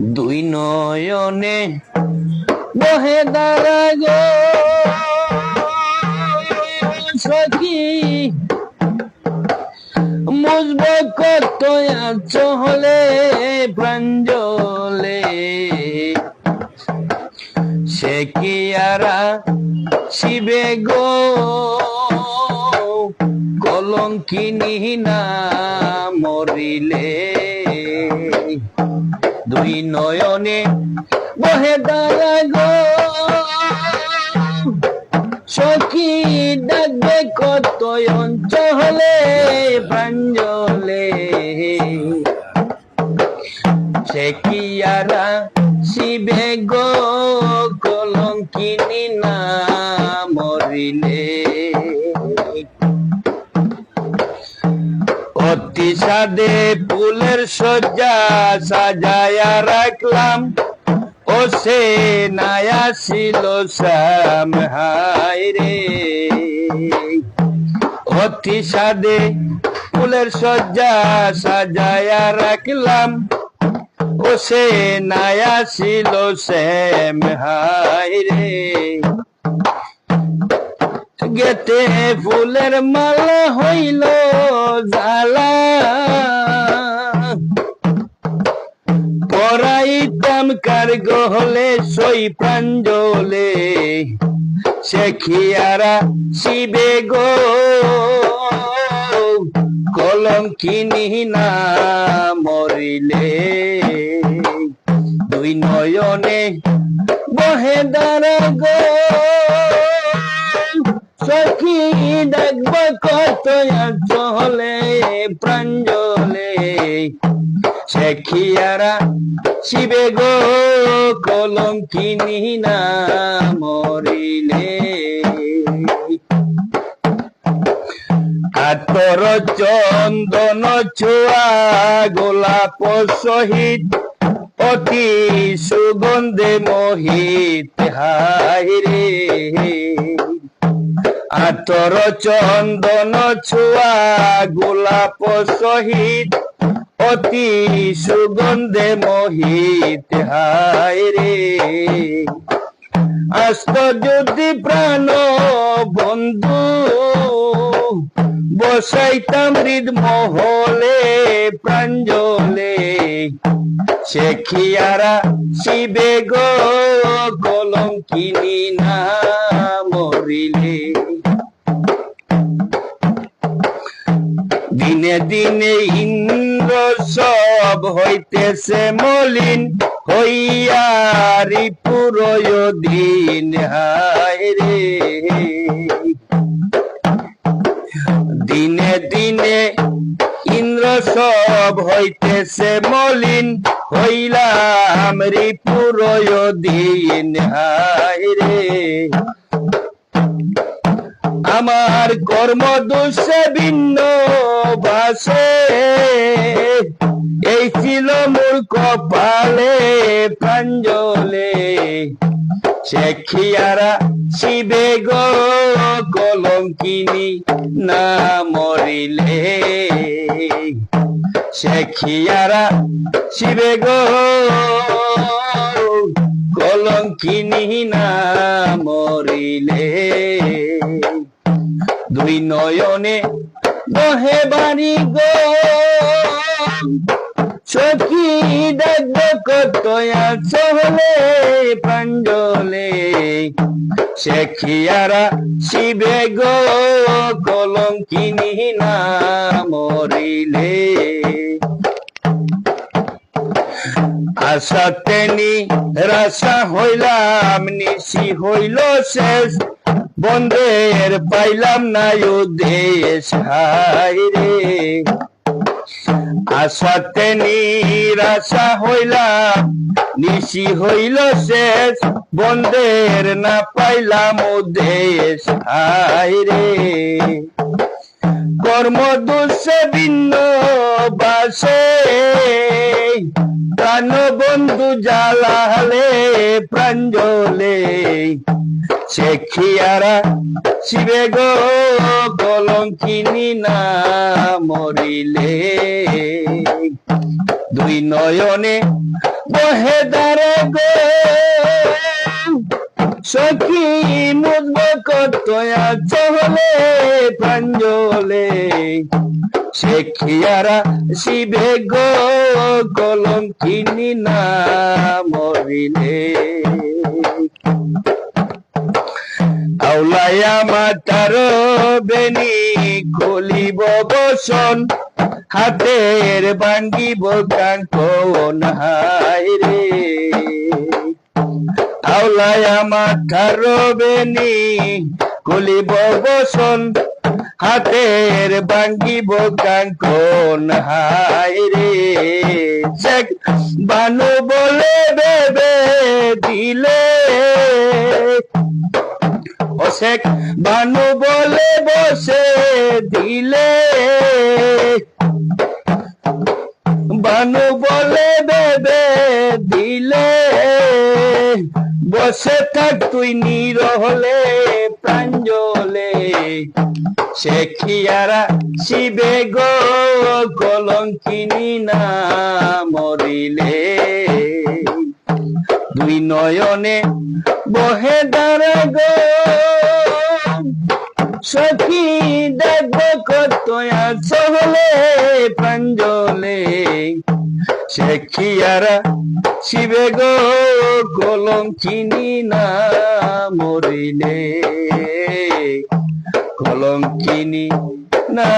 দুই নয়নে বহে দাঁড়া গো সখী, মুজব কত চহলে, প্রাঞ্জলে। সে কি আরা শিবে গো? কলঙ্কিনী না মরিলে। দুই নয়নে বহে দাঁড়া গো। সখী ডাকবে কত অঞ্চলে, প্রাঞ্জলে। সে কি শিবে গো, কলঙ্কিনী না মরিলে। অতি সাদে ফুলের সজ্জা সাজায়া রাখলাম। ও সে নায়া ছিল শ্যাম, হায় রে। অতি সাদে ফুলের সজ্জা সাজায়া রাখলাম। ও সে নায়া ছিল শ্যাম, হায় রে। গেতে ফুলের মালা হইল জালা পরাইতাম কার গহলে, সই প্রাঞ্জলে সে খিয়ারা শিবে গো। কলম কিনি না মরিলে। দুই নয়নে বহে দাঁড়া গো সখী ডাকব কত চলে প্রাঞ্জলে। শেখিয়ারা শিবে গো, কলঙ্কিনী না মরিলে। আতর চন্দন ছোয়া গোলাপ সহিত, অতি সুগন্ধে মোহিত হায় রে। আতর চন্দন ছোয়া গোলাপ সহিত অতি সুগন্ধে মোহিত, হায় রে। আস্ত যদি প্রাণ বন্ধু, বসাইতাম হৃদ মহলে প্রাঞ্জলে শেখিয়ারা শিবে গো, কলঙ্কিনী না মরিলে। দিনে দিনে ইন্দ্র সব হইতেছে মলিন হইয়ারি পুরয় দিন হায় রে। দিনে দিনে সব হইতেছে মলিন। হইলাম রি পুরয় দিন রে। আমার কর্ম দোষে ভিন্ন বাসে। এই ছিল মোর কপালে প্রাঞ্জলে। শেখিয়ারা শিবে গো কলঙ্কিনী না মরিলে। শেখিয়ারা শিবে গো। কলঙ্কিনী না মরিলে। দুই নয়নে দহে বাড়ি গো। সখী ডাকবো কত চলে প্রাঞ্জলে শেখিয়ারা শিবে গো, কলঙ্কিনী না মরিলে। আশাতেনি রাশা হইলাম, নিশি হইল শেষ। বন্ধের পাইলাম না দেশ হায় রে আশাতে নিরাশা হইলাম নিশি হইল শেষ। বন্ধের না পাইলাম দেশ রে। কর্ম দুষে ভিন্ন বাসে। প্রাণ বন্ধু জ্বালালে প্রাঞ্জলে শেখিয়ারা শিবে গো, কলঙ্কিনী না মরিলে। দুই নয়নে বহে দারে গো। সখী মুদব কতয়া চলে প্রাঞ্জলে। শেখিয়ারা শিবে গো কলঙ্কিনী না মরিলে আউলায়া মাতার বেনি খুলিব বসন, হাতের ভাঙ্গিব কাঙ্কন হাই রে। আউলায়া মাথার বেনি খুলিব বসন হাতের ভাঙ্গিব কাঙ্কন হাই রে। শেখ বানু বলে বেবে দিলে। অশেক বানু বলে বসে দিলে। বানু বলে বেবে বসে থাক তুই নিরহলে, প্রাঞ্জলে। শেখিয়ারা শিবে গো, কলঙ্কিনী না মরিলে। দুই নয়নে বহে দাঁড়া গো। সখী দেখব কত চলে প্রাঞ্জলে। শেখিয়ারা শিবে গো কলঙ্কিনী না মরিলে। কলঙ্কিনী না